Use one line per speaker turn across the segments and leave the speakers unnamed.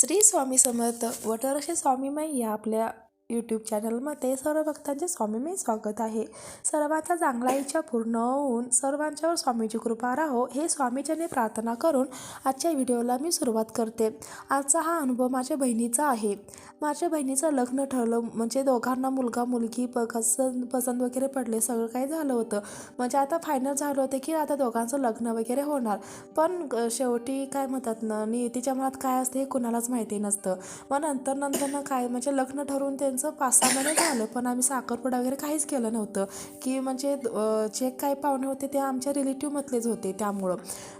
श्री स्वामी समर्थ वटरशे स्वामीमय या आपल्या यूट्यूब चॅनलमध्ये सर्व भक्तांचे स्वामीमय स्वागत आहे. सर्वांचा चांगला इच्छा पूर्ण होऊन सर्वांच्यावर स्वामीची कृपा राहो हे स्वामीच्याने प्रार्थना करून आजच्या व्हिडिओला मी सुरुवात करते. आजचा हा अनुभव माझ्या बहिणीचा आहे. माझ्या बहिणीचं लग्न ठरलं म्हणजे दोघांना मुलगा मुलगी पसंत पसंत वगैरे पडले सगळं काही झालं होतं. म्हणजे आता फायनल झालं होतं की आता दोघांचं लग्न वगैरे होणार. पण शेवटी काय म्हणतात ना नियतीच्या मनात काय असते हे कुणालाच माहिती नसतं. मग नंतर नंतर ना काय म्हणजे लग्न ठरवून त्यांचं पाच सहा महिने झालं पण आम्ही साखरपुडा वगैरे काहीच केलं नव्हतं. की म्हणजे जे काही पाहुणे होते ते आमच्या रिलेटिव्हमधलेच होते त्यामुळं.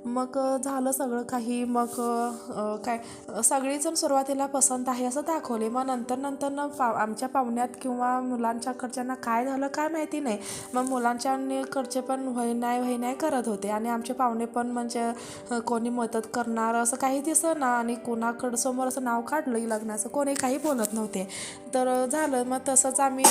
मग झालं सगळं काही. मग काय सगळीजण सुरुवातीला पसंत आहे असं दाखवले. मग नंतर नंतर ना पा आमच्या पाहुण्यात किंवा मुलांच्याकडच्यांना काय झालं काय माहिती नाही. मग मुलांच्याकडचे पण व्हय नाही व्हय नाही करत होते. आणि आमचे पाहुणे पण म्हणजे कोणी मदत करणार असं काही दिसं ना आणि कोणाकडं समोर असं नाव काढलं लग्नाचं कोणी काही बोलत नव्हते. तर झालं मग तसंच आम्ही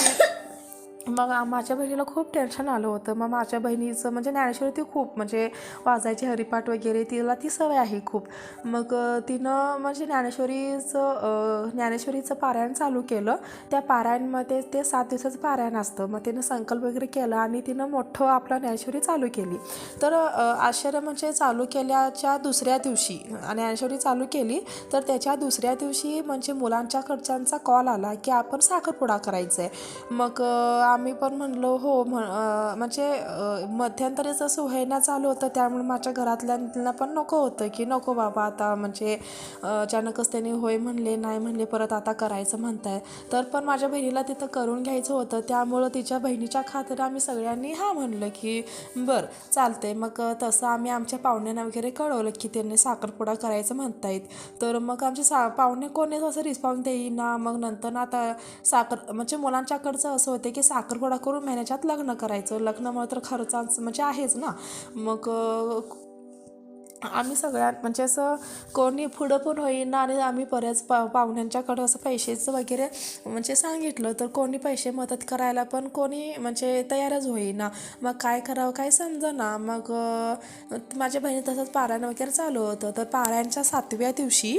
मग माझ्या बहिणीला खूप टेन्शन आलं होतं. मग माझ्या बहिणीचं म्हणजे ज्ञानेश्वरी ती खूप म्हणजे वाजायची हरिपाठ वगैरे तिला ती सवय आहे खूप. मग तिनं म्हणजे ज्ञानेश्वरीचं ज्ञानेश्वरीचं पारायण चालू केलं. त्या पारायणमध्ये ते सात दिवसाचं पारायण असतं. मग तिनं संकल्प वगैरे केला आणि तिनं मोठं आपलं ज्ञानेश्वरी चालू केली. तर आश्चर्य म्हणजे चालू केल्याच्या दुसऱ्या दिवशी ज्ञानेश्वरी चालू केली तर त्याच्या दुसऱ्या दिवशी म्हणजे मुलांच्या कडच्यांचा कॉल आला की आपण साखरपुडा करायचा आहे मग आम्ही पण म्हणलो हो म्हण म्हणजे अ, मध्यंतरीच असं व्हायला चालू होतं त्यामुळे माझ्या घरातल्यांना पण नको होतं की नको बाबा आता म्हणजे अचानकच त्यांनी होय म्हणले नाही म्हणले परत आता करायचं म्हणताय. तर पण माझ्या बहिणीला तिथं करून घ्यायचं होतं. त्यामुळं तिच्या बहिणीच्या खातिर आम्ही सगळ्यांनी हा म्हणलं की बरं चालतंय. मग तसं आम्ही आमच्या पाहुण्यांना वगैरे कळवलं की त्यांनी साखरपुडा करायचं म्हणतायत. तर मग आमचे सा पाहुणे कोणीच असं रिस्पॉन्स देईना. मग नंतर ना आता साखर म्हणजे मुलांच्याकडचं असं होतं की साखर साखरपुडा करून महिन्याच्यात लग्न करायचं. लग्न मात्र खर्चाचं म्हणजे आहेच ना. मग आम्ही सगळ्यात म्हणजे असं कोणी पुढं पण होईना आणि आम्ही बऱ्याच पा पाहुण्यांच्याकडं असं पैशाचं वगैरे म्हणजे सांगितलं तर कोणी पैसे मदत करायला पण कोणी म्हणजे तयारच होईना. मग काय करावं काय समजेना? मग माझ्या बहिणी तसंच पारायण वगैरे चालू होतं. तर पारायणच्या सातव्या दिवशी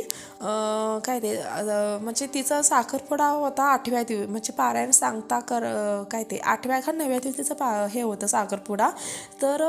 काय ते म्हणजे तिचा साखरपुडा होता आठव्या दिवशी म्हणजे पारायण सांगता कर काय ते आठव्या का नवव्या दिवशी तिचं पा हे होतं साखरपुडा. तर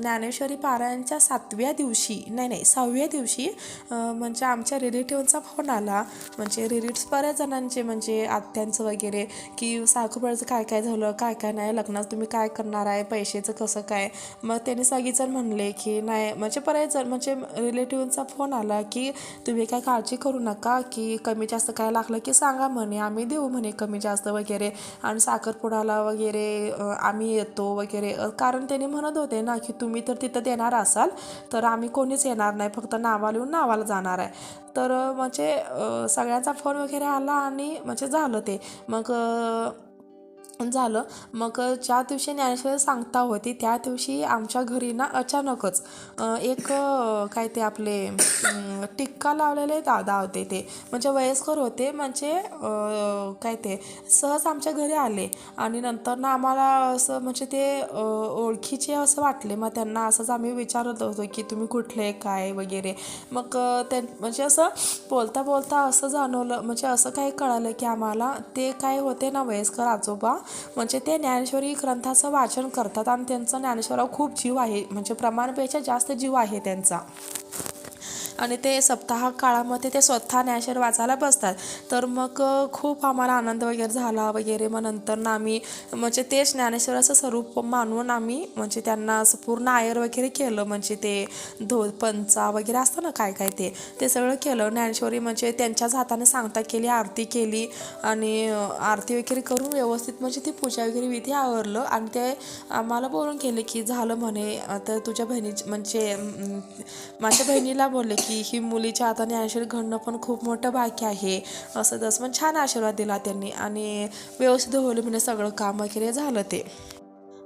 ज्ञानेश्वरी पारायणच्या सातव्या दिवशी दिवशी नाही नाही सहाव्या दिवशी म्हणजे आमच्या रिलेटिव्हचा फोन आला. म्हणजे रिलेटिव्स बऱ्याच जणांचे म्हणजे आत्यांचं वगैरे की साखरपुड्याचं काय काय झालं काय काय नाही लग्नात तुम्ही काय करणार आहे पैशाचं कसं काय? मग त्यांनी सगळीजण म्हणले की नाही. म्हणजे बरेच जण म्हणजे रिलेटिव्हचा फोन आला की तुम्ही काय काळजी करू नका की कमी जास्त काय लागलं की सांगा म्हणे आम्ही देऊ म्हणे कमी जास्त वगैरे. आणि साखरपुडाला वगैरे आम्ही येतो वगैरे. कारण त्यांनी म्हणत होते ना की तुम्ही तर तिथं देणार असाल तर आम्ही आम्ही कोणीच येणार नाही फक्त नावा लिहून नावाला जाणार आहे. तर म्हणजे सगळ्यांचा फोन वगैरे आला आणि म्हणजे झालं ते. मग झालं. मग ज्या दिवशी ज्ञानेश्वर सांगता होती त्या दिवशी आमच्या घरी ना अचानकच एक काय ते आपले टिक्का लावलेले दादा होते ते. म्हणजे वयस्कर होते म्हणजे काय ते सहज आमच्या घरी आले. आणि नंतर ना आम्हाला असं म्हणजे ते ओळखीचे असं वाटले. मग त्यांना असंच आम्ही विचारत होतो की तुम्ही कुठले काय वगैरे. मग त्यां ते म्हणजे असं बोलता बोलता असं जाणवलं. म्हणजे असं काही कळालं की आम्हाला ते काय होते ना वयस्कर आजोबा म्हणजे ते ज्ञानेश्वरी ग्रंथाचं वाचन करतात आणि त्यांचं ज्ञानेश्वरावर खूप जीव आहे. म्हणजे प्रमाणपेक्षा जास्त जीव आहे त्यांचा. आणि ते सप्ताह काळामध्ये ते स्वतः ज्ञानेश्वर वाचायला बसतात. तर मग खूप आम्हाला आनंद वगैरे झाला वगैरे. मग नंतर ना आम्ही म्हणजे तेच ज्ञानेश्वराचं स्वरूप मानून आम्ही म्हणजे त्यांना असं पूर्ण आयर वगैरे केलं. म्हणजे ते धो पंचा वगैरे असतं ना काय काय ते ते सगळं केलं. ज्ञानेश्वरी म्हणजे त्यांच्याच हाताने सांगता केली आरती केली आणि आरती वगैरे करून व्यवस्थित म्हणजे ती पूजा वगैरे विधी आवरलं आणि ते आम्हाला बोलून केले की झालं म्हणे तर तुझ्या बहिणी म्हणजे माझ्या बहिणीला बोलले की की ही मुलीच्या हाताने आशीर्वाद घडणं पण खूप मोठं भाग्य आहे. असं तसं पण छान आशीर्वाद दिला त्यांनी आणि व्यवस्थित होईल म्हणजे सगळं काम वगैरे झालं ते.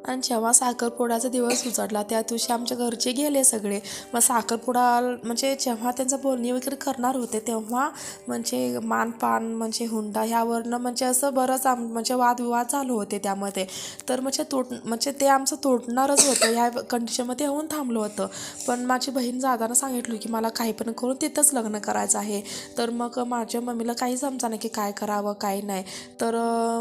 आणि जेव्हा साखरपुड्याचा दिवस उजाडला त्या दिवशी आमच्या घरचे गेले सगळे. मग साखरपुडा म्हणजे जेव्हा त्यांचं बोलणी वगैरे करणार होते तेव्हा म्हणजे मानपान म्हणजे हुंडा ह्यावरनं म्हणजे असं बरंच आम म्हणजे वादविवाद चालू होते त्यामध्ये. तर म्हणजे तोट म्हणजे ते आमचं तोडणारच होतं ह्या कंडिशनमध्ये येऊन थांबलं होतं. पण माझी बहीण जाताना सांगितलं की मला काही पण करून तिथंच लग्न करायचं आहे. तर मग माझ्या मम्मीला काही समजा नाही की काय करावं काय नाही. तर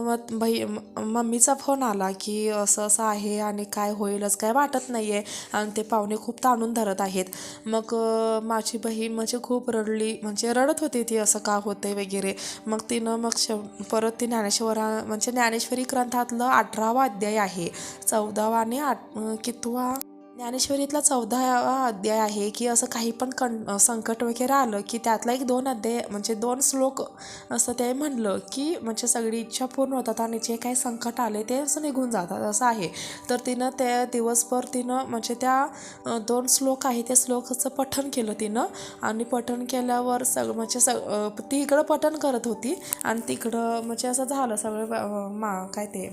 मग बही मम्मीचा फोन आला की असं असं आहे आणि काय होईलच काय वाटत नाही आहे आणि ते पाहुणे खूप ताणून धरत आहेत. मग माझी बहीण म्हणजे खूप रडली म्हणजे रडत होती ती असं का होते वगैरे. मग तिनं मग श परत ती ज्ञानेश्वरा म्हणजे ज्ञानेश्वरी ग्रंथातलं अठरावा अध्याय आहे. चौदावा आणि आठ कितवा? ज्ञानेश्वरीतला चौदावा अध्याय आहे की असं काही पण कं संकट वगैरे आलं की त्यातला एक दोन अध्याय म्हणजे दोन श्लोक असं ते म्हणलं की म्हणजे सगळी इच्छा पूर्ण होतात आणि जे काही संकट आले ते असं निघून जातात असं आहे. तर तिनं ते दिवसभर तिनं म्हणजे त्या दोन श्लोक आहे त्या श्लोकाचं पठण केलं तिनं. आणि पठण केल्यावर सग म्हणजे सग ती इकडं पठण करत होती आणि तिकडं म्हणजे असं झालं सगळं मा काय ते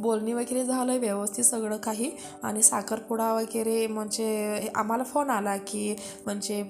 बोलणी वगैरे झालं व्यवस्थित सगळं काही. आणि साखरपुडा वगैरे म्हणजे आम्हाला फोन आला की म्हणजे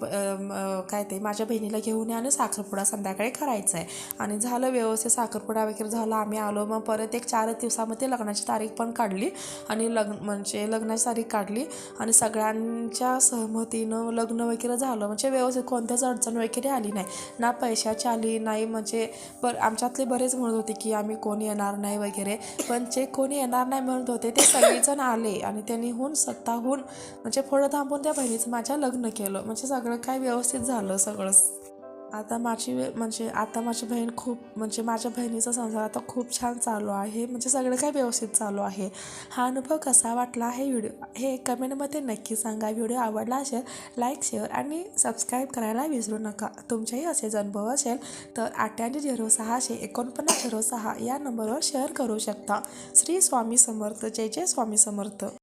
काय ते माझ्या बहिणीला घेऊन या आणि साखरपुडा संध्याकाळी करायचा आहे आणि झालं व्यवस्थित साखरपुडा वगैरे झाला आम्ही आलो. मग परत एक चार दिवसामध्ये लग्नाची तारीख पण काढली. आणि लग्न म्हणजे लग्नाची तारीख काढली. आणि सगळ्यांच्या सहमतीनं लग्न वगैरे झालं. म्हणजे व्यवस्थित कोणत्याच अडचण वगैरे आली नाही. ना पैशाची आली नाही म्हणजे बर आमच्यातले बरेच म्हणत होते की आम्ही कोणी येणार नाही वगैरे. पण जे कोणी येणार नाही म्हणत होते ते सगळेजण आले आणि त्यांनी होऊन स्वतःहून म्हणजे पुढं थांबून त्या बहिणीचं माझ्या लग्न केलं. म्हणजे सगळं काय व्यवस्थित झालं सगळं. आता माझी म्हणजे आता माझी बहीण खूप म्हणजे माझ्या बहिणीचा संसार आता खूप छान चालू आहे. म्हणजे सगळं काही व्यवस्थित चालू आहे. हा अनुभव कसा वाटला हे व्हिडिओ हे कमेंटमध्ये नक्की सांगा. व्हिडिओ आवडला असेल लाईक शेअर आणि सबस्क्राईब करायला विसरू नका. तुमचेही असेच अनुभव असेल तर अठ्ठ्याऐंशी झिरो सहाशे एकोणपन्नास झिरो सहा या नंबरवर शेअर करू शकता. श्री स्वामी समर्थ. जय जय स्वामी समर्थ.